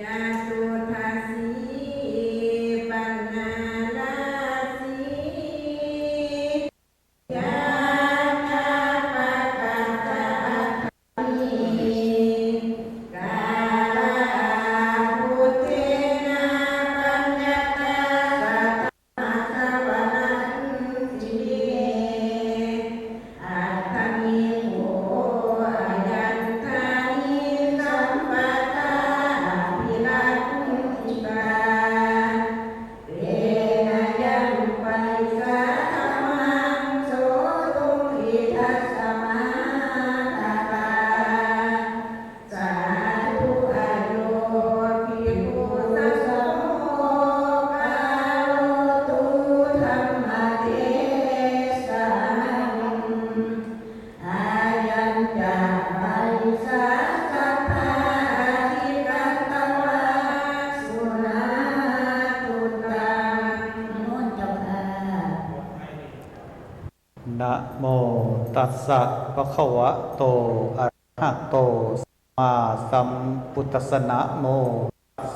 จ สะภะคะวะโตอะระหะโตสัมมาสัมพุทธสนะโม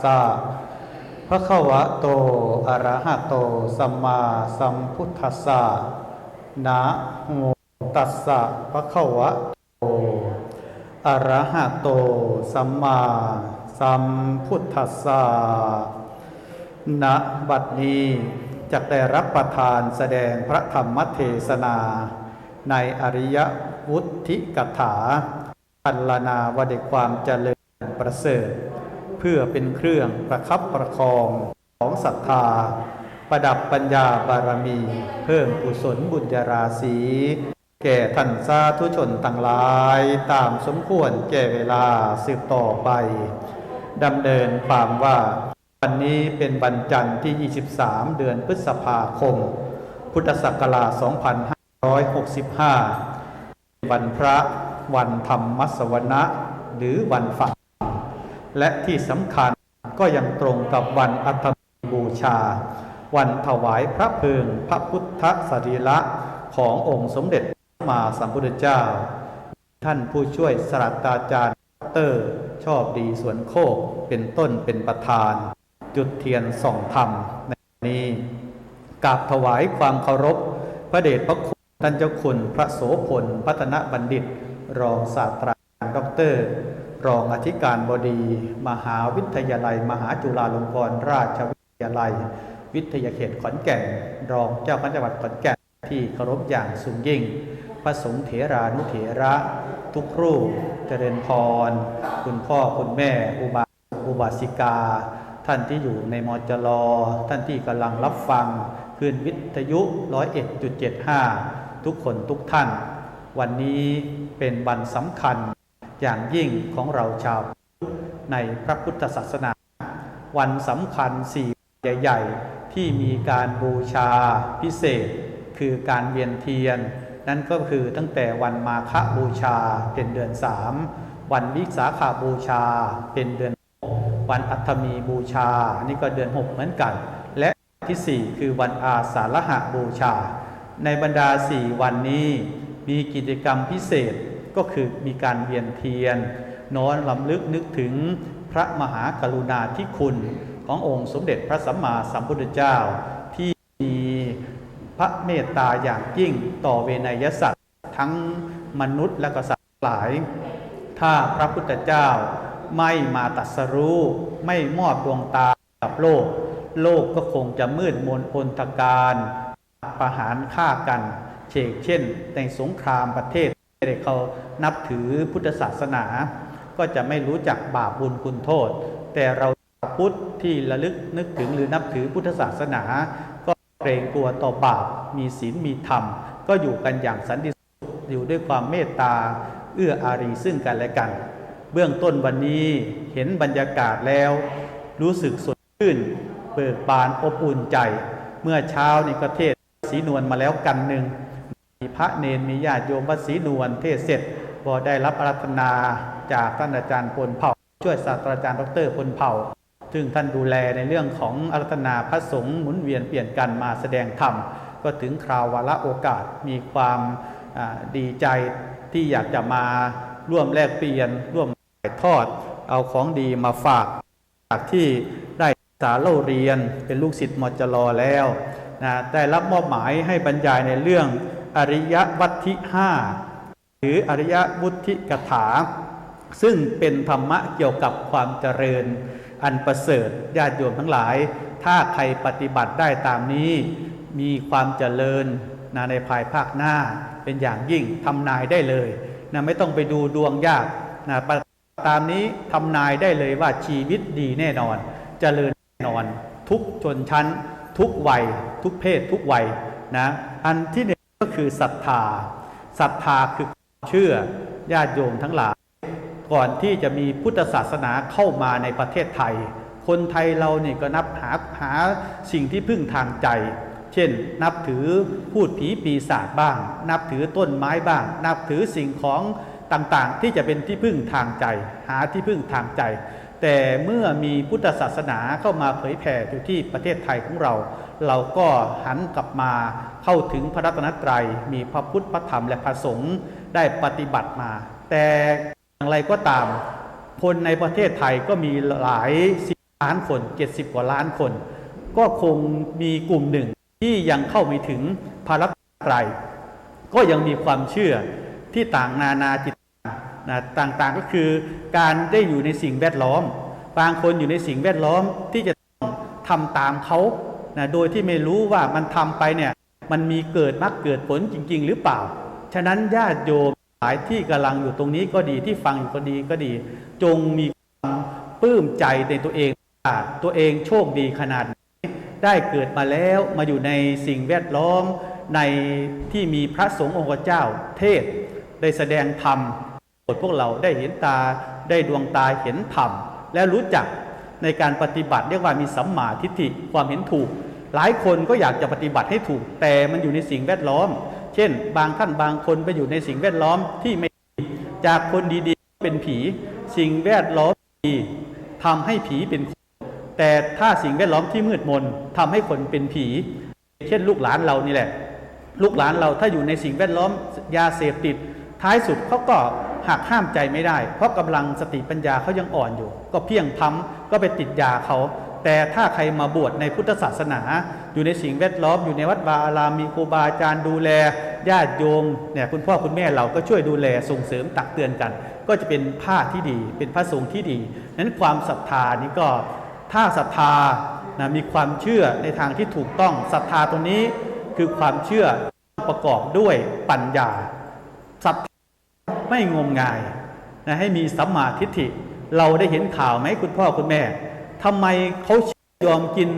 สะภะคะวะโต อะระหะโต สัมมาสัมพุทธัสสะ นะโมตัสสะภะคะวะโต อะระหะโต สัมมาสัมพุทธัสสะ ณ บัดนี้จะได้รับประทานแสดงพระธรรมเทศนา ในอริยวุฒิกถาพันลนาว่าด้วยความเจริญประเสริฐ เพื่อเป็นเครื่องประคับประคองของศรัทธา ประดับปัญญาบารมี เพิ่มกุศลบุญญาราศีแก่ท่านสาธุชนต่างหลายตามสมควรแก่เวลาสืบต่อไปดำเนินความว่าวันนี้เป็นวันจันทร์ที่ 23 เดือนพฤษภาคม พุทธศักราช 2565 วันพระวันธรรมสวนะหรือวันฝักและที่สำคัญก็ยังตรงกับวันอัฐบูชา วันถวายพระเพลิงพระพุทธสรีระขององค์สมเด็จมาสัมพุทธเจ้า ท่านผู้ช่วยศาสตราจารย์เตอร์ ชอบดีสวนโคกเป็นต้นเป็นประธาน จุดเทียนส่องธรรมในนี้กราบถวายความเคารพ พระเดชพระคุณ ท่านเจ้าคุณพระโสพลพัฒนบัณฑิต รองศาสตราจารย์ดอกเตอร์ รองอธิการบดี มหาวิทยาลัย มหาจุฬาลงกรณราชวิทยาลัย วิทยาเขตขอนแก่น รองเจ้าคณะจังหวัดขอนแก่นที่เคารพอย่างสูงยิ่ง พระสงฆ์เถรานุเถระ ทุกรูปเจริญพร คุณพ่อคุณแม่ อุบาสกอุบาสิกา ท่านที่อยู่ในมจรท่านที่กำลังรับฟังคืนวิทยุ 101.75 ทุกคนทุกท่าน วันนี้เป็นวันสำคัญอย่างยิ่งของเราชาวพุทธในพระพุทธศาสนา วันสำคัญสี่ใหญ่ ๆ ที่มีการบูชาพิเศษ คือการเวียนเทียน นั่นก็คือตั้งแต่วันมาฆบูชาเป็นเดือนสามวันวิสาขาบูชาเป็นเดือนหกวันอัฐมีบูชา นี่ก็เดือนหกเหมือนกัน และที่สี่คือวันอาสาฬหะบูชา ในบรรดาสี่วันนี้มีกิจกรรมพิเศษก็คือมีการเวียนเทียน น้อมลำลึกนึกถึงพระมหากรุณาธิคุณขององค์สมเด็จพระสัมมาสัมพุทธเจ้า ที่มีพระเมตตาอย่างยิ่งต่อเวนยสัตว์ ทั้งมนุษย์และก็สัตว์หลาย ถ้าพระพุทธเจ้าไม่มาตรัสรู้ไม่มอบดวงตากับโลก โลกก็คงจะมืดมนอนทการ ประหารฆ่ากันเชกเช่นในสงครามประเทศที่เขานับถือพุทธศาสนา ก็จะไม่รู้จักบาปบุญคุณโทษ แต่เราพุทธที่ระลึกนึกถึงหรือนับถือพุทธศาสนา ก็เกรงกลัวต่อบาปมีศีลมีธรรม ก็อยู่กันอย่างสันติสุขอยู่ด้วยความเมตตาเอื้ออารีซึ่งกันและกัน เบื้องต้นวันนี้เห็นบรรยากาศแล้ว รู้สึกสดชื่นเบิกบานอบอุ่นใจ เมื่อเช้านี่ก็เทศ ศรีนวลมาแล้วกันหนึ่งมีพระเนนมีญาติโยมวัดศรีนวลเทศเสร็จก็ได้รับอารัธนาจากท่านอาจารย์พลเผ่า ช่วยศาสตราจารย์ดรพลเผ่า ซึ่งท่านดูแลในเรื่องของอารัธนาพระสงฆ์หมุนเวียนเปลี่ยนกันมาแสดงธรรมก็ถึงคราววาระโอกาสมีความดีใจที่อยากจะมาร่วมแลกเปลี่ยนร่วมถ่ายทอด เอาของดีมาฝากจากที่ได้ศึกษาเล่าเรียนเป็นลูกศิษย์มจรแล้ว นะได้รับมอบหมายให้บรรยายในเรื่องอริยวัตทิห้าหรืออริยวุฒิกถา ซึ่งเป็นธรรมะเกี่ยวกับความเจริญ อันประเสริฐญาติโยมทั้งหลาย ถ้าใครปฏิบัติได้ตามนี้ มีความเจริญนะในภายภาคหน้าเป็นอย่างยิ่งทำนายได้เลยนะไม่ต้องไปดูดวงยากนะปฏิบัติตามนี้ทำนายได้เลยว่าชีวิตดีแน่นอน เจริญแน่นอน ทุกชนชั้น ทุกวัย ทุกเพศ ทุกวัยนะอันที่หนึ่งก็คือศรัทธาศรัทธาคือเชื่อญาติโยมทั้งหลาย ก่อนที่จะมีพุทธศาสนาเข้ามาในประเทศไทย คนไทยเราเนี่ยก็นับหาหาสิ่งที่พึ่งทางใจ เช่น นับถือพูดผีปีศาจบ้าง นับถือต้นไม้บ้าง นับถือสิ่งของต่างๆ ที่จะเป็นที่พึ่งทางใจ หาที่พึ่งทางใจ แต่เมื่อมีพุทธศาสนาเข้ามาเผยแผ่อยู่ที่ประเทศไทยของเรา เราก็หันกลับมาเข้าถึงพระรัตนตรัย มีพระพุทธพระธรรมและพระสงฆ์ได้ปฏิบัติมา แต่อย่างไรก็ตาม คนในประเทศไทยก็มีหลายสิบล้านคน 70 กว่าล้านคน ก็คงมีกลุ่มหนึ่งที่ยังเข้าไม่ถึงพระรัตนตรัยก็ยังมีความเชื่อที่ต่างนานาจิต นะต่างๆก็คือการได้อยู่ในสิ่งแวดล้อม บางคนอยู่ในสิ่งแวดล้อมที่จะต้องทำตามเขานะโดยที่ไม่รู้ว่ามันทำไปเนี่ยมันมีเกิดมรรคเกิดผลจริง ๆ หรือเปล่า ฉะนั้นญาติโยมหลายที่กำลังอยู่ตรงนี้ก็ดีที่ฟังอยู่ก็ดีก็ดี จงมีความปลื้มใจในตัวเองว่าตัวเองโชคดีขนาดได้เกิดมาแล้วมาอยู่ในสิ่งแวดล้อมในที่มีพระสงฆ์องค์เจ้าเทศได้แสดงธรรม ดพวกเราได้เห็นตาได้ดวงตาเห็นธรรมและรู้จักในการปฏิบัติเรียกว่ามีสัมมาทิฏฐิความเห็นถูก หลายคนก็อยากจะปฏิบัติให้ถูก แต่มันอยู่ในสิ่งแวดล้อม เช่น บางท่านบางคนไปอยู่ในสิ่งแวดล้อมที่ไม่ดีจากคนดีๆเป็นผี สิ่งแวดล้อมดีทำให้ผีเป็นคน แต่ถ้าสิ่งแวดล้อมที่มืดมนทำให้คนเป็นผี เช่นลูกหลานเรานี่แหละ ลูกหลานเราถ้าอยู่ในสิ่งแวดล้อมยาเสพติด ท้ายสุดเขาก็หักห้ามใจไม่ได้ เพราะกำลังสติปัญญาเขายังอ่อนอยู่ ก็เพียงพ้ำก็ไปติดยาเขา แต่ถ้าใครมาบวชในพุทธศาสนา อยู่ในสิ่งแวดล้อมอยู่ในวัดวาอารามมีครูบาอาจารย์ดูแลญาติโยมเนี่ยคุณพ่อคุณแม่เราก็ช่วยดูแลส่งเสริมตักเตือนกัน ก็จะเป็นผ้าที่ดี เป็นพระสงฆ์ที่ดีนั้นความศรัทธานี้ก็ถ้าศรัทธานะมีความเชื่อในทางที่ถูกต้องศรัทธาตรงนี้คือความเชื่อประกอบด้วยปัญญา ศรัทธาไม่งมงายนะให้มีสัมมาทิฏฐิ เราได้เห็นข่าวไหมคุณพ่อคุณแม่ทำไมเขายอมกิน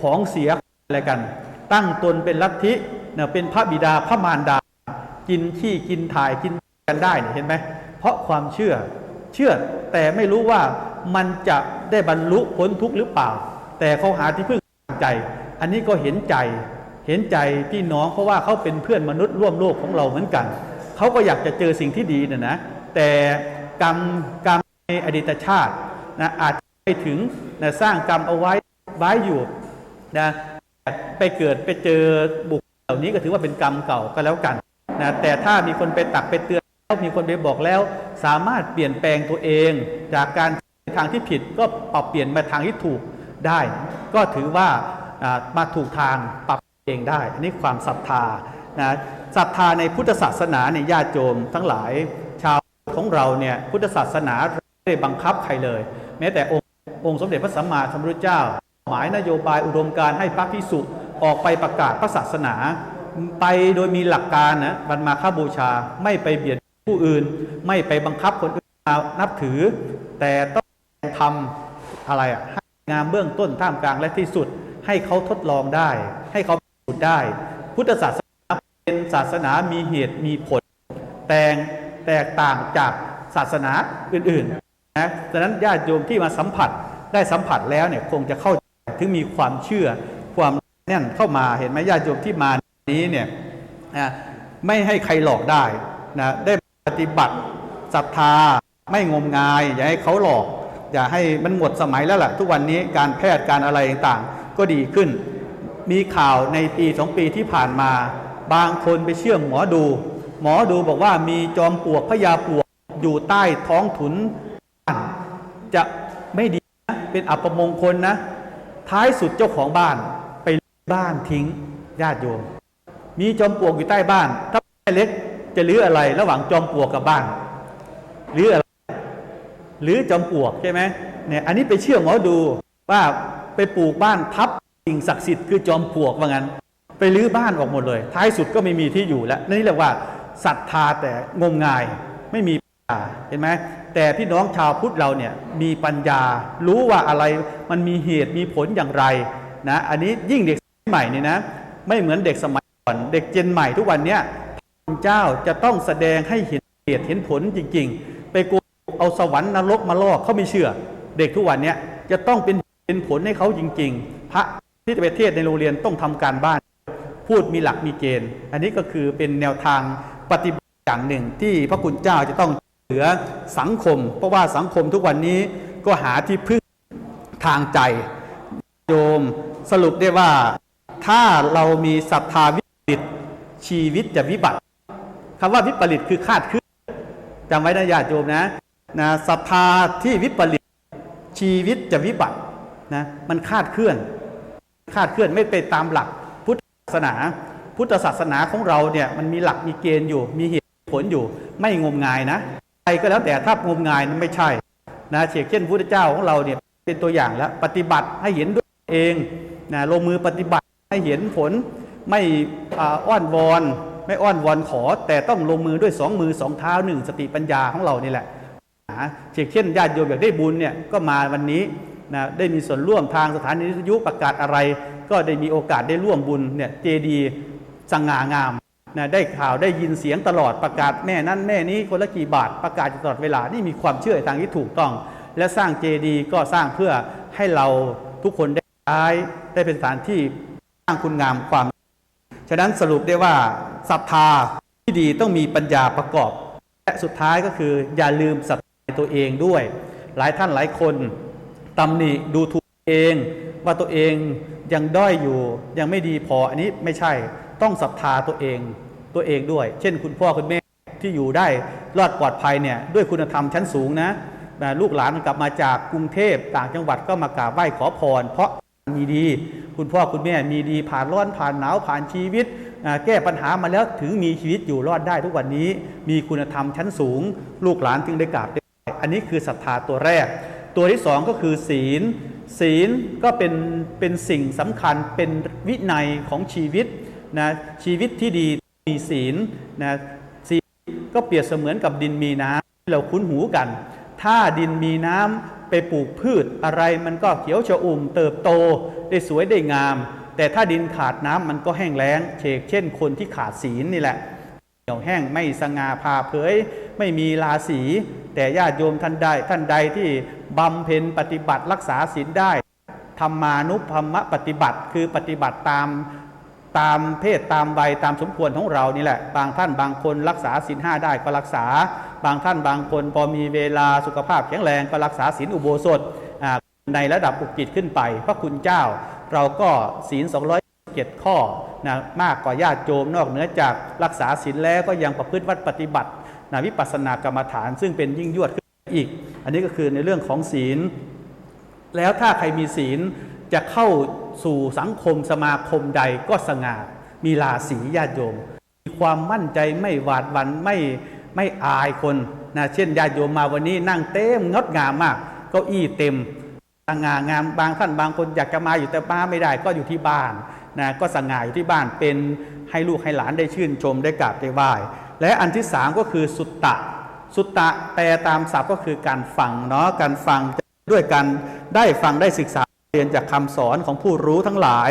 ของเสียอะไรกัน ตั้งตนเป็นลัทธินะเป็นพระบิดาพระมารดา กินขี้กินถ่ายกินกันได้เห็นไหมเพราะความเชื่อเชื่อแต่ไม่รู้ว่ามันจะได้บรรลุพ้นทุกข์หรือเปล่า แต่เขาหาที่พึ่งใจ อันนี้ก็เห็นใจเห็นใจพี่น้องเพราะว่าเขาเป็นเพื่อนมนุษย์ร่วมโลกของเราเหมือนกัน เขาก็อยากจะเจอสิ่งที่ดีนะนะแต่กรรมกรรมในอดีตชาตินะอาจจะไปถึงนะสร้างกรรมเอาไว้ไว้อยู่นะไปเกิดไปเจอบุคคลเหล่านี้ก็ถือว่าเป็นกรรมเก่าก็แล้วกันนะแต่ถ้ามีคนไปตักไปเตือนแล้วมีคนไปบอกแล้ว สามารถเปลี่ยนแปลงตัวเอง จากการทางที่ผิดก็ปรับเปลี่ยนมาทางที่ถูกได้ ก็ถือว่าอ่ามาถูกทางปรับเองได้ อันนี้ความศรัทธานะ ศรัทธาในพุทธศาสนาเนี่ยญาติโยมทั้งหลายชาวของเราเนี่ยพุทธศาสนาไม่ได้บังคับใครเลย แม้แต่องค์องค์สมเด็จพระสัมมาสัมพุทธเจ้า หมายนโยบายอุดมการให้พระพิสุออกไปประกาศพระศาสนา ไปโดยมีหลักการนะบรรมาฆบูชาไม่ไปเบียดผู้อื่น ไม่ไปบังคับคนอื่นมานับถือ แต่ต้องทำอะไรอะให้งามเบื้องต้นท่ามกลางและที่สุดให้เขาทดลองได้ ให้เขาพิสูจน์ได้ พุทธศาสนา เป็นศาสนามีเหตุมีผล แตกแตกต่างจากศาสนาอื่นๆนะดังนั้นญาติโยมที่มาสัมผัสได้สัมผัสแล้วเนี่ยคงจะเข้าใจถึงมีความเชื่อความแน่นเข้ามาเห็นไหมญาติโยมที่มานี้เนี่ยนะไม่ให้ใครหลอกได้นะได้ปฏิบัติศรัทธาไม่งมงาย อย่าให้เขาหลอก อย่าให้มันหมดสมัยแล้วล่ะ ทุกวันนี้การแพทย์การอะไรต่างๆ ก็ดีขึ้น มีข่าวในปีสองปีที่ผ่านมา บางคนไปเชื่อหมอดู หมอดูบอกว่ามีจอมปลวกพญาปลวกอยู่ใต้ท้องถุน จะไม่ดีนะเป็นอัปมงคลนะ ท้ายสุดเจ้าของบ้านไปบ้านทิ้งญาติโยม มีจอมปลวกอยู่ใต้บ้าน ถ้าแม่เล็กจะรื้ออะไรระหว่างจอมปลวกกับบ้านรื้ออะไรหรือจอมปลวกใช่ไหมเนี่ยอันนี้ไปเชื่อหมอดูว่าไปปลูกบ้านทับสิ่งศักดิ์สิทธิ์คือจอมปลวกว่างั้น ไปรื้อบ้านออกหมดเลย ท้ายสุดก็ไม่มีที่อยู่แล้วนี่เรียกว่าศรัทธาแต่งมงายไม่มีปัญญาเห็นไหมแต่พี่น้องชาวพุทธเราเนี่ยมีปัญญารู้ว่าอะไรมันมีเหตุมีผลอย่างไรนะอันนี้ยิ่งเด็กสมัยใหม่นี่นะ ไม่เหมือนเด็กสมัยก่อน เด็กเจนใหม่ทุกวันเนี้ยพระเจ้าจะต้องแสดงให้เห็นเหตุเห็นผลจริง ๆ ไปโกงเอาสวรรค์นรกมาลอกเขาไม่เชื่อ เด็กทุกวันเนี้ยจะต้องเป็นเป็นผลให้เขาจริง ๆ พระที่จะไปเทศในโรงเรียนต้องทำการบ้าน พูดมีหลักมีเกณฑ์ อันนี้ก็คือเป็นแนวทางปฏิบัติอย่างหนึ่งที่พระคุณเจ้าจะต้องเหลือสังคม เพราะว่าสังคมทุกวันนี้ก็หาที่พึ่งทางใจโยมสรุปได้ว่าถ้าเรามีศรัทธาวิปริตชีวิตจะวิบัติคำว่าวิปริตคือคาดเคลื่อนจำไว้นะญาติโยมนะนะศรัทธาที่วิปริตชีวิตจะวิบัตินะมันคาดเคลื่อน คาดเคลื่อนไม่ไปตามหลัก สนา พุทธศาสนาของเราเนี่ยมันมีหลักมีเกณฑ์อยู่ มีเหตุผลอยู่ไม่งมงายนะใครก็แล้วแต่ถ้างมงายนั้นไม่ใช่นะเช่นเช่นพุทธเจ้าของเราเนี่ยเป็นตัวอย่างแล้วปฏิบัติให้เห็นด้วยเองนะลงมือปฏิบัติให้เห็นผลไม่อ่าอ้อนวอนไม่อ้อนวอนขอ แต่ต้องลงมือด้วยสองมือสองเท้าหนึ่งสติปัญญาของเรานี่แหละหาเช่นเช่นญาติโยมอยากได้บุญเนี่ยก็มาวันนี้นะได้มีส่วนร่วมทางสถานีวิทยุประกาศอะไร ก็ได้มีโอกาสได้ร่วมบุญเนี่ยเจดีสง่างามนะได้ข่าวได้ยินเสียงตลอดประกาศแม่นั้นแม่นี้คนละกี่บาทประกาศตลอดเวลานี่มีความเชื่อทางที่ถูกต้อง และสร้างเจดีก็สร้างเพื่อให้เราทุกคนได้ใช้ได้เป็นสถานที่สร้างคุณงามความ ฉะนั้นสรุปได้ว่าศรัทธาที่ดีต้องมีปัญญาประกอบ และสุดท้ายก็คืออย่าลืมศรัทธาในตัวเองด้วย หลายท่านหลายคนตำหนิดูถูก เองว่าตัวเองยังด้อยอยู่ยังไม่ดีพออันนี้ไม่ใช่ต้องศรัทธาตัวเองตัวเองด้วย เช่น คุณพ่อคุณแม่ที่อยู่ได้รอดปลอดภัยเนี่ยด้วยคุณธรรมชั้นสูงนะลูกหลานกลับมาจากกรุงเทพต่างจังหวัดก็มากราบไหว้ขอพร เพราะมีดี คุณพ่อคุณแม่มีดีผ่านร้อนผ่านหนาวผ่านชีวิต แก้ปัญหามาแล้วถึงมีชีวิตอยู่รอดได้ทุกวันนี้ มีคุณธรรมชั้นสูง ลูกหลานจึงได้กราบได้อันนี้คือศรัทธาตัวแรก ตัวที่สองก็คือศีล ศีลก็เป็นเป็นสิ่งสำคัญเป็นวินัยของชีวิตนะชีวิตที่ดีมีศีลนะศีลก็เปรียบเสมือนกับดินมีน้ำที่เราคุ้นหูกัน ถ้าดินมีน้ำไปปลูกพืชอะไรมันก็เขียวชอุ่มเติบโตได้สวยได้งาม แต่ถ้าดินขาดน้ำมันก็แห้งแล้งเชกเช่นคนที่ขาดศีลนี่แหละเหี่ยวแห้งไม่สง่าผ่าเผยไม่มีราศีแต่ญาติโยมท่านใดท่านใดที่ บำเพ็ญปฏิบัติรักษาศีลได้ธรรมานุธรรมปฏิบัติ คือปฏิบัติตามตามเพศตามวัยตามสมควรของเรานี่แหละ บางท่านบางคนรักษาศีลห้าได้ก็รักษา บางท่านบางคนพอมีเวลาสุขภาพแข็งแรงก็รักษาศีลอุโบสถในระดับอุกิจขึ้นไป พระคุณเจ้า เราก็ศีล200เจ็ดข้อนะมากกว่าญาติโยมนอกเหนือจากรักษาศีลแล้วก็ยังประพฤติวัดปฏิบัตินะวิปัสสนากรรมฐานซึ่งเป็นยิ่งยวดขึ้นอีก อันนี้ก็คือในเรื่องของศีล แล้วถ้าใครมีศีลจะเข้าสู่สังคมสมาคมใดก็สง่ามีราศีญาติโยม มีความมั่นใจไม่หวาดหวั่นไม่ไม่อายคนนะเช่นญาติโยมมาวันนี้นั่งเต็มงดงามมากเก้าอี้เต็มสง่างามบางท่านบางคนอยากจะมาอยู่แต่มาไม่ได้ก็อยู่ที่บ้านนะก็สง่าอยู่ที่บ้านเป็นให้ลูกให้หลานได้ชื่นชมได้กราบได้ไหว้และอันที่สามก็คือสุตตะ สุตตะแปลตามศัพท์ก็คือการฟังเนาะการฟังด้วยกันได้ฟังได้ศึกษาเรียนจากคำสอนของผู้รู้ทั้งหลาย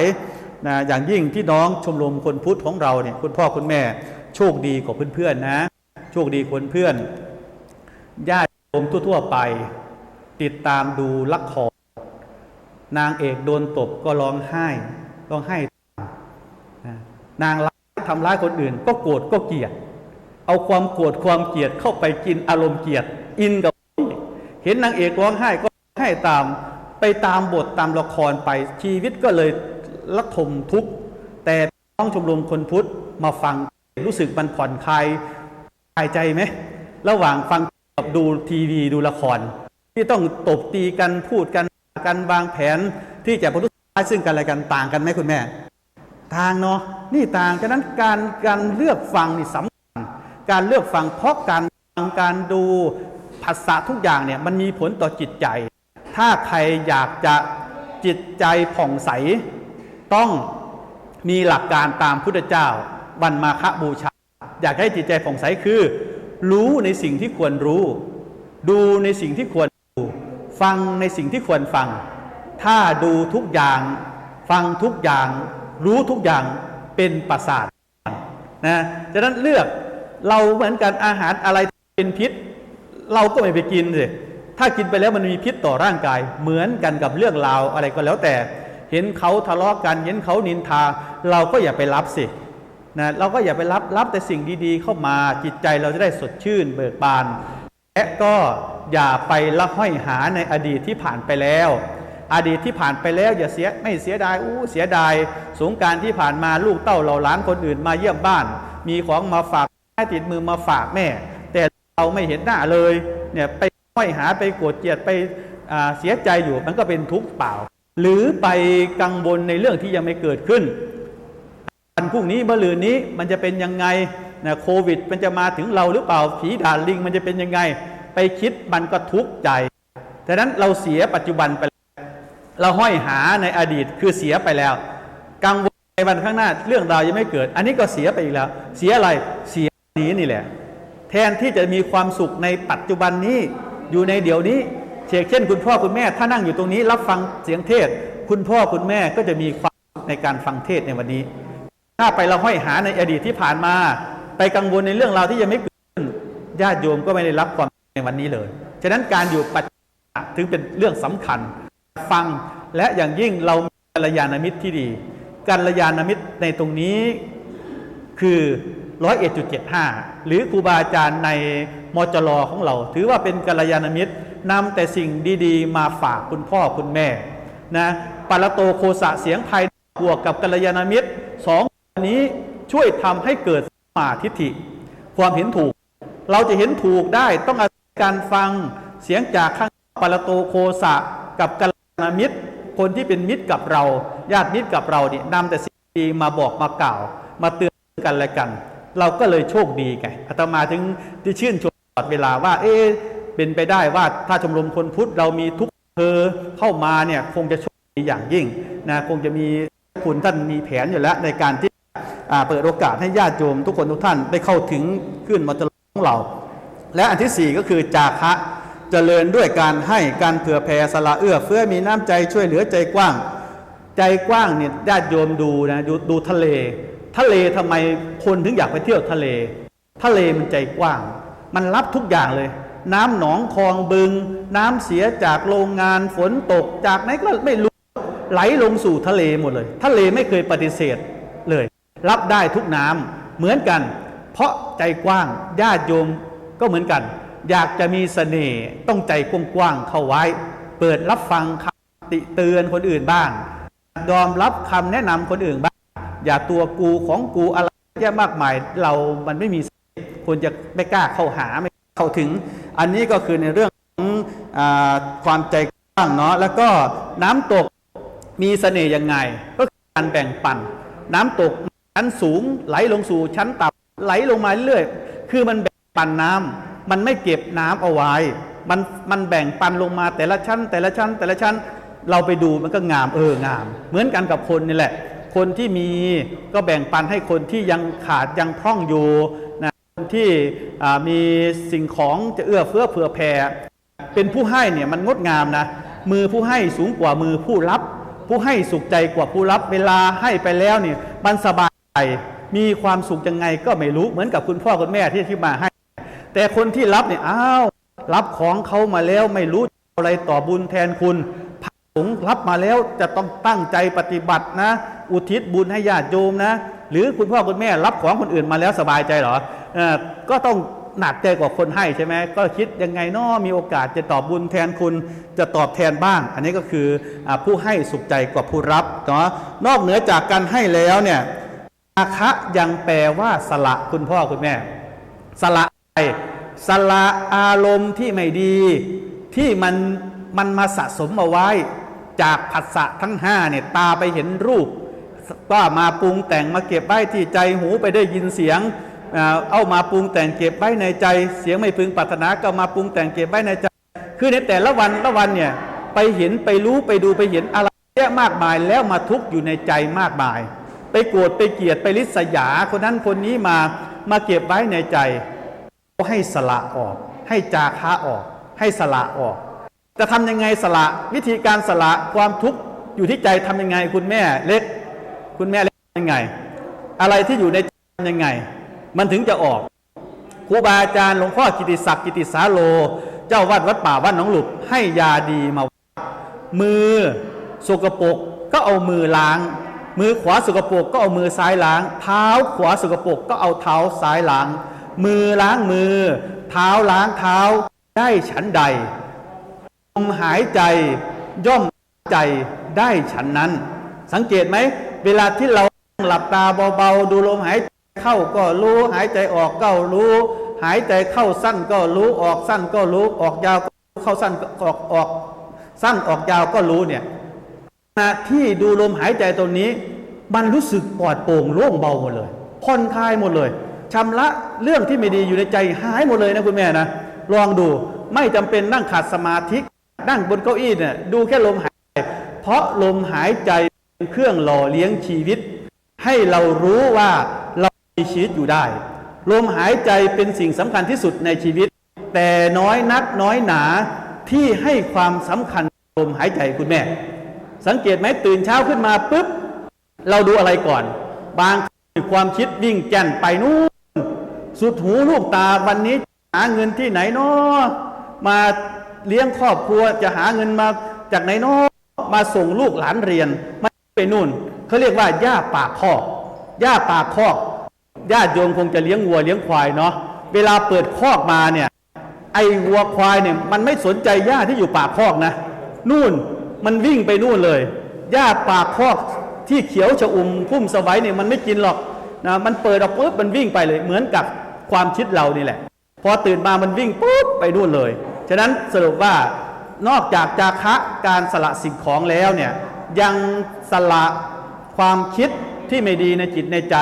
นะอย่างยิ่งพี่น้องชมรมคนพุทธของเราเนี่ยคุณพ่อคุณแม่ โชคดีกว่าเพื่อนๆนะ โชคดีกว่าเพื่อนญาติโยมทั่วๆไป ติดตามดูละครนางเอกโดนตบก็ร้องไห้ร้องไห้นะนางร้ายทำร้ายคนอื่น ก็โกรธก็เกลียด เอาความโกรธความเกลียดเข้าไปกินอารมณ์เกลียดอินกับเห็นนางเอกร้องไห้ก็ร้องไห้ตามไปตามบทตามละครไปชีวิตก็เลยละทมทุกข์แต่ต้องชมรมคนพุทธมาฟังรู้สึกมันผ่อนคลายคลายใจไหมระหว่างฟังกับดูทีวีดูละคร ที่ต้องตบตีกันพูดกันการวางแผนที่จะประทุษร้ายซึ่งกันและกันต่างกันไหมคุณแม่ต่างเนาะนี่ต่างฉะนั้นการการเลือกฟังนี่สำคัญ การเลือกฟังเพราะการฟังการดูภาษาทุกอย่างเนี่ยมันมีผลต่อจิตใจ ถ้าใครอยากจะจิตใจผ่องใส ต้องมีหลักการตามพุทธเจ้าวันมาฆบูชา อยากให้จิตใจผ่องใสคือ รู้ในสิ่งที่ควรรู้ ดูในสิ่งที่ควรดู ฟังในสิ่งที่ควรฟัง ถ้าดูทุกอย่างฟังทุกอย่าง รู้ทุกอย่างเป็นประสาทนะฉะนั้นเลือก เราเหมือนกันอาหารอะไรที่เป็นพิษ เราก็ไม่ไปกินสิถ้ากินไปแล้วมันมีพิษต่อร่างกาย เหมือนกันกับเรื่องราวอะไรก็แล้วแต่ เห็นเขาทะเลาะกัน เห็นเขานินทา เราก็อย่าไปรับสินะเราก็อย่าไปรับรับแต่สิ่งดีๆ เข้ามาจิตใจเราจะได้สดชื่นเบิกบาน และก็อย่าไปละห้อยหาในอดีตที่ผ่านไปแล้ว อดีตที่ผ่านไปแล้ว อย่าเสียไม่เสียดายอู้เสียดาย สงการที่ผ่านมาลูกเต้าเราหลานคนอื่นมาเยี่ยมบ้าน มีของมาฝาก ติดมือมาฝากแม่ แต่เราไม่เห็นหน้าเลยเนี่ยไปห้อยหาไปโกรธเกลียดไปเสียใจอยู่มันก็เป็นทุกข์เปล่า หรือไปกังวลในเรื่องที่ยังไม่เกิดขึ้นวันพรุ่งนี้เมื่อลืนนี้มันจะเป็นยังไงนะโควิด มันจะมาถึงเราหรือเปล่าผีด่านลิงมันจะเป็นยังไง ไปคิดมันก็ทุกข์ใจดังนั้นเราเสียปัจจุบันไปแล้วเราห้อยหาในอดีตคือเสียไปแล้ว กังวลในวันข้างหน้าเรื่องราวยังไม่เกิด อันนี้ก็เสียไปอีกแล้ว เสียอะไรเสีย นี้นี่แหละ แทนที่จะมีความสุขในปัจจุบันนี้อยู่ในเดี๋ยวนี้เช่นเช่น คุณพ่อคุณแม่ถ้านั่งอยู่ตรงนี้รับฟังเสียงเทศ คุณพ่อคุณแม่ก็จะมีความสุขในการฟังเทศในวันนี้ ถ้าไปเราห้อยหาในอดีตที่ผ่านมา ไปกังวลในเรื่องราวที่ยังไม่เกิดขึ้นญาติโยมก็ไม่ได้รับความในวันนี้เลยฉะนั้นการอยู่ปัจจุบันถึงเป็นเรื่องสำคัญฟังและอย่างยิ่งเรามีกัลยาณมิตรที่ดีกัลยาณมิตรในตรงนี้คือ ร้อยเอ็ดจุดเจ็ดห้าหรือครูบาอาจารย์ในมจรของเรา ถือว่าเป็นกัลยาณมิตรนำแต่สิ่งดีๆ มาฝากคุณพ่อคุณแม่นะปารโตโคสะเสียงภายบวกกับกัลยาณมิตรสองนนี้ช่วยทำให้เกิดมาธิฏฐิ ความเห็นถูก เราจะเห็นถูกได้ต้องอาศัยการฟังเสียงจากข้างปารโตโคสะกับกัลยาณมิตร คนที่เป็นมิตรกับเรา ญาติมิตรกับเราเนี่ยนำแต่สิ่งดีมาบอกมากล่าว มาเตือนกันและกัน เราก็เลยโชคดีไงอาตมาถึงที่ชื่นชมตลอดเวลาว่า เอ๊ะเป็นไปได้ว่าถ้าชมรมคนพุทธเรามีทุกเภอเข้ามาเนี่ยคงจะโชคดีอย่างยิ่งนะคงจะมีคุณท่านมีแผนอยู่แล้วในการที่เปิดโอกาสให้ญาติโยมทุกคนทุกท่านได้เข้าถึงขึ้นมาตลอดของเรา และอันที่สี่ก็คือจาคะเจริญด้วยการให้การเผื่อแผ่สละเอื้อเฟื้อมีน้ำใจช่วยเหลือใจกว้าง ใจกว้างเนี่ยญาติโยมดูนะดูดูทะเล ทะเลทำไมคนถึงอยากไปเที่ยวทะเล ทะเลมันใจกว้าง มันรับทุกอย่างเลย น้ำหนองคลองบึง น้ำเสียจากโรงงานฝนตกจากไหนก็ไม่รู้ไหลลงสู่ทะเลหมดเลย ทะเลไม่เคยปฏิเสธเลย รับได้ทุกน้ำเหมือนกัน เพราะใจกว้างญาติโยมก็เหมือนกัน อยากจะมีเสน่ห์ต้องใจกว้างๆเข้าไว้ เปิดรับฟังคำติเตือนคนอื่นบ้างยอมรับคำแนะนำคนอื่นบ้าง อย่าตัวกูของกูอะไรแยะมากมายเรามันไม่มีสิควรจะไม่กล้าเข้าหาไม่เข้าถึง อันนี้ก็คือในเรื่องของอความใจกว้างเนาะแล้วก็น้ำตกมีเสน่ห์ยังไง ก็คือการแบ่งปัน น้ำตกชั้นสูงไหลลงสู่ชั้นต่ำไหลลงมาเรื่อยๆคือมันแบ่งปันน้ำมันไม่เก็บน้ำเอาไว้ มันมันแบ่งปันลงมาแต่ละชั้น แต่ละชั้น แต่ละชั้น เราไปดูมันก็งามเอองาม เหมือนกันกับคนนี่แหละ คนที่มีก็แบ่งปันให้คนที่ยังขาดยังพร่องอยู่นะคนที่มีสิ่งของจะเอื้อเฟื้อเผื่อแผ่เป็นผู้ให้เนี่ยมันงดงามนะมือผู้ให้สูงกว่ามือผู้รับ ผู้ให้สุขใจกว่าผู้รับเวลาให้ไปแล้วเนี่ยมันสบายใจมีความสุขยังไงก็ไม่รู้เหมือนกับคุณพ่อคุณแม่ที่ที่มาให้ แต่คนที่รับเนี่ยอ้าวรับของเขามาแล้วไม่รู้จะเอาอะไรต่อบุญแทนคุณ งรับมาแล้วจะต้องตั้งใจปฏิบัตินะ อุทิศบุญให้ญาติโยมนะ หรือคุณพ่อคุณแม่รับของคนอื่นมาแล้วสบายใจเหรออก็ต้องหนักใจกว่าคนให้ใช่ไหมก็คิดยังไงน้อมีโอกาสจะตอบบุญแทนคุณจะตอบแทนบ้าง อันนี้ก็คืออผู้ให้สุขใจกว่าผู้รับเนาะนอกเหนือจากการให้แล้วเนี่ยอาคะยังแปลว่าสละคุณพ่อคุณแม่ สละอะไรสละอารมณ์ที่ไม่ดีที่มันมันมาสะสมเอาไว้ จากผัสสะทั้งห้าเนี่ยตาไปเห็นรูปก็มาปรุงแต่งมาเก็บไว้ที่ใจหูไปได้ยินเสียง เอามาปรุงแต่งเก็บไว้ในใจเสียงไม่พึงปรารถนาก็มาปรุงแต่งเก็บไว้ในใจ คือในแต่ละวันละวันเนี่ยไปเห็นไปรู้ไปดูไปเห็นอะไรเยอะมากมายแล้วมาทุกข์อยู่ในใจมากมาย ไปโกรธไปเกลียดไปริษยาคนนั้นคนนี้มามาเก็บไว้ในใจให้สละออก ให้จาคะออก ให้สละออก จะทำยังไงสละวิธีการสละความทุกข์อยู่ที่ใจทำยังไง คุณแม่เล็ก คุณแม่เล็กยังไง อะไรที่อยู่ในใจทำยังไง มันถึงจะออกครูบาอาจารย์หลวงพ่อกิติศักดิ์กิติสาโล เจ้าวัดวัดป่าวัดหนองหลุบให้ยาดีมามือสกปรกก็เอามือล้าง มือขวาสกปรกก็เอามือซ้ายล้าง เท้าขวาสกปรกก็เอาเท้าซ้ายล้าง มือล้างมือ เท้าล้างเท้าได้ฉันใด ลมหายใจย่อมใจได้ฉันนั้น สังเกตไหม เวลาที่เราหลับตาเบาๆ ดูลมหายใจเข้าก็รู้ หายใจออกก็รู้ หายใจเข้าสั้นก็รู้ออกสั้นก็รู้ออกยาวก็รู้เข้าสั้นก็ออกออก สั้นออกยาวก็รู้เนี่ยขณะที่ดูลมหายใจตรงนี้ มันรู้สึกปลอดโปร่งโล่งเบาหมดเลยผ่อนคลายหมดเลยชำระเรื่องที่ไม่ดีอยู่ในใจหายหมดเลยนะคุณแม่นะลองดูไม่จำเป็นนั่งขาดสมาธิ นั่งบนเก้าอี้เนี่ยดูแค่ลมหายใจ เพราะลมหายใจเป็นเครื่องหล่อเลี้ยงชีวิต ให้เรารู้ว่าเรามีชีวิตอยู่ได้ ลมหายใจเป็นสิ่งสำคัญที่สุดในชีวิต แต่น้อยนักน้อยหนาที่ให้ความสำคัญลมหายใจคุณแม่ สังเกตไหมตื่นเช้าขึ้นมาปุ๊บเราดูอะไรก่อน บางความคิดวิ่งแก่นไปนู่นสุดหูลูกตาวันนี้หาเงินที่ไหนเนาะมา เลี้ยงครอบครัวจะหาเงินมาจากไหนนาะมาส่งลูกหลานเรียนไม่ไปนู่นเขาเรียกว่าหญ้าปากคอกหญ้าปากคอกญาติโยมคงจะเลี้ยงวัวเลี้ยงควายเนาะเวลาเปิดคอกมาเนี่ย ไอ้วัวควายเนี่ย มันไม่สนใจหญ้าที่อยู่ปากคอกนะ นู่นมันวิ่งไปนู่นเลยหญ้าปากคอกที่เขียวชะอุ่มพุ่มสวัยเนี่ยมันไม่กินหรอกนะมันเปิดออกปุ๊บมันวิ่งไปเลย เหมือนกับความคิดเรานี่แหละ พอตื่นมามันวิ่งปุ๊บไปนู่นเลย ฉะนั้นสรุปว่านอกจากจาคะการสละสิ่งของแล้วเนี่ยยังสละความคิดที่ไม่ดีในจิตในใจ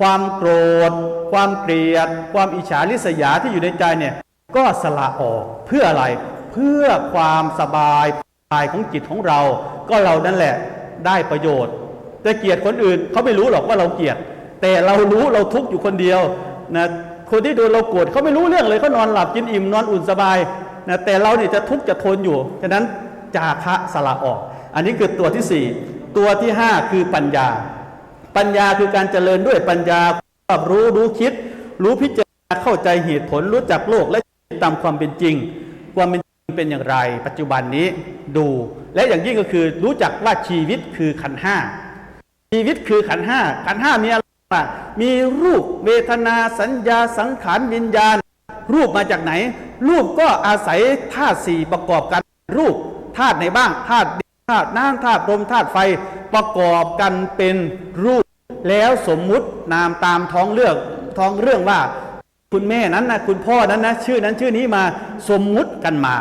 ความโกรธ ความเกลียด ความอิจฉาริษยาที่อยู่ในใจเนี่ยก็สละออกเพื่ออะไรเพื่อความสบายกายของจิตของเรา ก็เรานั่นแหละได้ประโยชน์ แต่เกลียดคนอื่นเขาไม่รู้หรอกว่าเราเกลียด แต่เรารู้เราทุกข์อยู่คนเดียวนะคนที่โดนเราโกรธเขาไม่รู้เรื่องเลยเขานอนหลับกินอิ่มนอนอุ่นสบาย นะแต่เราเนี่ยจะทุกข์จะทนอยู่ ฉะนั้นจาคะสละออก อันนี้คือตัวที่สี่ตัวที่ห้าคือปัญญา ปัญญาคือการเจริญด้วยปัญญารอบรู้รู้คิด รู้พิจารณาเข้าใจเหตุผลรู้จักโลกและตามความเป็นจริง ความเป็นจริงเป็นอย่างไร ปัจจุบันนี้ดู และอย่างยิ่งก็คือรู้จักว่าชีวิตคือขันห้าชีวิตคือขันห้าขันห้ามีอะไรมีรูปเวทนาสัญญาสังขารวิญญาณ รูปมาจากไหน รูปก็อาศัยธาตุสี่ประกอบกันรูปธาตุไหนบ้างธาตุดินธาตุน้ำธาตุลมธาตุไฟประกอบกันเป็นรูป แล้วสมมุตินามตามท้องเรื่องท้องเรื่องว่า คุณแม่นั้นนะคุณพ่อนั้นนะชื่อนั้นชื่อนี้มาสมมุติกันมา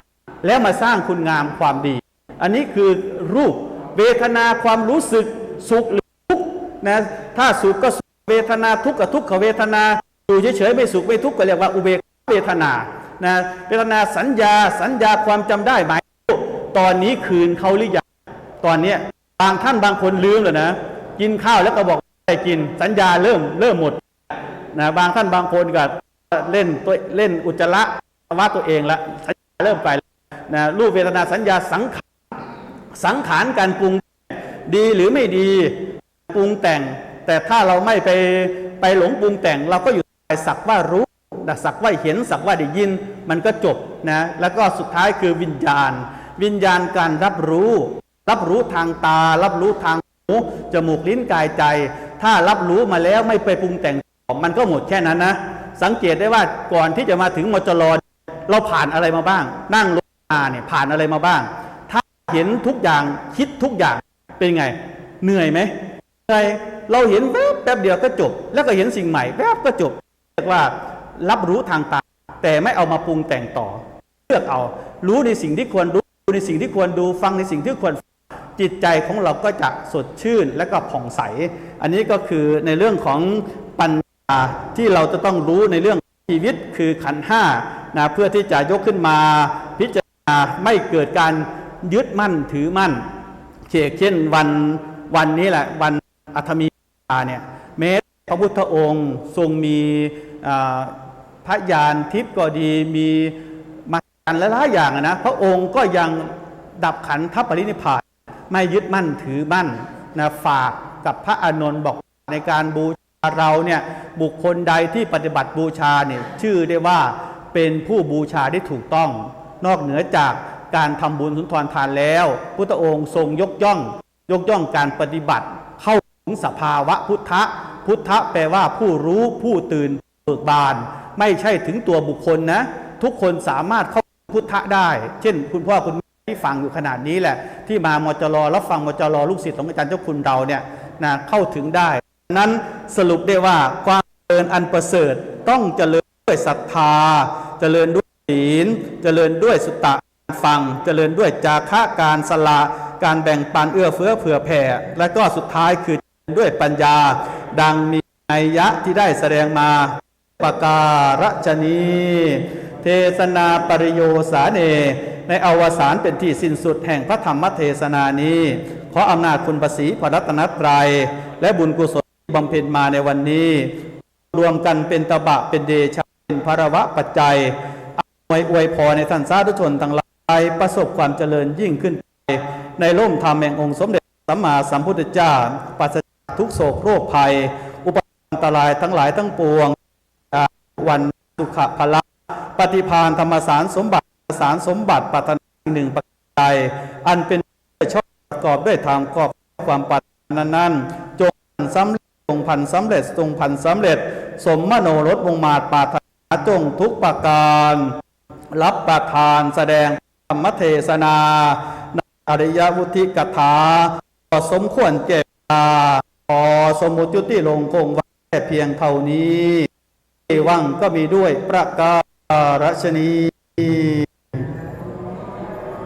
แล้วมาสร้างคุณงามความดี อันนี้คือรูปเวทนาความรู้สึกสุขหรือทุกข์นะถ้าสุขก็สุขเวทนาทุกข์กับทุกขเวทนาอยู่เฉยๆไม่สุขไม่ทุกข์ก็เรียกว่าอุเบก เวทนานะเวทนาสัญญาสัญญาความจำได้หมายรู้ตอนนี้คืนเขาหรือยังตอนเนี้ยบางท่านบางคนลืมเลยนะ กินข้าวแล้วก็บอกไม่ได้กินสัญญาเริ่มเริ่มหมดนะบางท่านบางคนก็เล่นตัวเล่นอุจจาระว่าตัวเองละสัญญาเริ่มไปนะรูปเวทนาสัญญาสังขารสังขารการปรุงดีหรือไม่ดีปรุงแต่ง แต่ถ้าเราไม่ไปไปหลงปรุงแต่ง เราก็อยู่ในสักว่ารู้ นะสักว่าเห็นสักว่าได้ยินมันก็จบนะแล้วก็สุดท้ายคือวิญญาณ วิญญาณการรับรู้ รับรู้ทางตา รับรู้ทางหูจมูกลิ้นกายใจ ถ้ารับรู้มาแล้วไม่ไปปรุงแต่งมันก็หมดแค่นั้นนะสังเกตได้ว่าก่อนที่จะมาถึงมจรเราผ่านอะไรมาบ้าง นั่งรถมาเนี่ยผ่านอะไรมาบ้าง ถ้าเห็นทุกอย่างคิดทุกอย่างเป็นไง เหนื่อยไหมเหนื่อยเราเห็นแวบแป๊บเดียวก็จบ แล้วก็เห็นสิ่งใหม่แวบก็จบเรียกว่า รับรู้ทางตา แต่ไม่เอามาปรุงแต่งต่อ เลือกเอา รู้ในสิ่งที่ควรรู้ดูในสิ่งที่ควรดูฟังในสิ่งที่ควรฟังจิตใจของเราก็จะสดชื่นและก็ผ่องใส อันนี้ก็คือในเรื่องของปัญญาที่เราจะต้องรู้ในเรื่องชีวิตคือขันห้านะเพื่อที่จะยกขึ้นมาพิจารณาไม่เกิดการยึดมั่นถือมั่นเช่นวันวันนี้แหละวันอัฐมีกาเนี่ยแม้พระพุทธองค์ทรงมีอ่า พระยานทิพย์ก็ดีมีมากันหลายอย่างนะพระองค์ก็ยังดับขันธปรินิพพานไม่ยึดมั่นถือมั่นนะฝากกับพระอานนท์บอกในการบูชาเราเนี่ยบุคคลใดที่ปฏิบัติบูชาเนี่ยชื่อได้ว่าเป็นผู้บูชาได้ถูกต้อง นอกเหนือจากการทำบุญสุนทรทานแล้ว พุทธองค์ทรงยกย่อง ยกย่องการปฏิบัติเข้าถึงสภาวะพุทธะพุทธะแปลว่าผู้รู้ผู้ตื่น เบิกบาน ไม่ใช่ถึงตัวบุคคลนะ ทุกคนสามารถเข้าพุทธะได้ เช่น คุณพ่อคุณแม่ที่ฟังอยู่ขนาดนี้แหละ ที่มามจรรับฟังมจรลูกศิษย์ของอาจารย์เจ้าคุณเราเนี่ยนะเข้าถึงได้นั้นสรุปได้ว่าความเจริญอันประเสริฐต้องเจริญด้วยศรัทธา เจริญด้วยศีลเจริญด้วยสุตตะการฟังเจริญด้วยจาคะการสละการแบ่งปันเอื้อเฟื้อเผื่อแผ่ และก็สุดท้ายคือด้วยปัญญา ดังมีนัยยะที่ได้แสดงมา ปการชนีเทศนาปริโยสาเน ในอวสานเป็นที่สิ้นสุดแห่งพระธรรมเทศนานี้ ขออำนาจคุณประสีพระรัตนตรัย และบุญกุศลที่บำเพ็ญมาในวันนี้ รวมกันเป็นตบะเป็นเดชะเป็นภรวะปัจจัยอวยอวยพรในท่านสาธุชนทั้งหลายประสบความเจริญยิ่งขึ้นไป ในร่มธรรมแห่งองค์สมเด็จสัมมาสัมพุทธเจ้าปราศจากทุกโศกโรคภัย อุปอันตรายทั้งหลายทั้งปวง วันสุขภละปฏิพานธรรมสารสมบัติสารสมบัติปัตนาหนึ่งปัจจัยอันเป็นชอบประกอบด้วยธรรมกอบความปัจนั้นนั้นจงสำเร็จจงพันสำเร็จจงพันสำเร็จ สมมโนรสวงมาตปาถนาจงทุกประการ รับประทานแสดงธรรมเทศนาในอริยวุฒิกถาพอสมควรเก็บตาขอสมมุติยุติลงคงไว้เพียงเท่านี้ เอวังก็มีด้วยประการชนี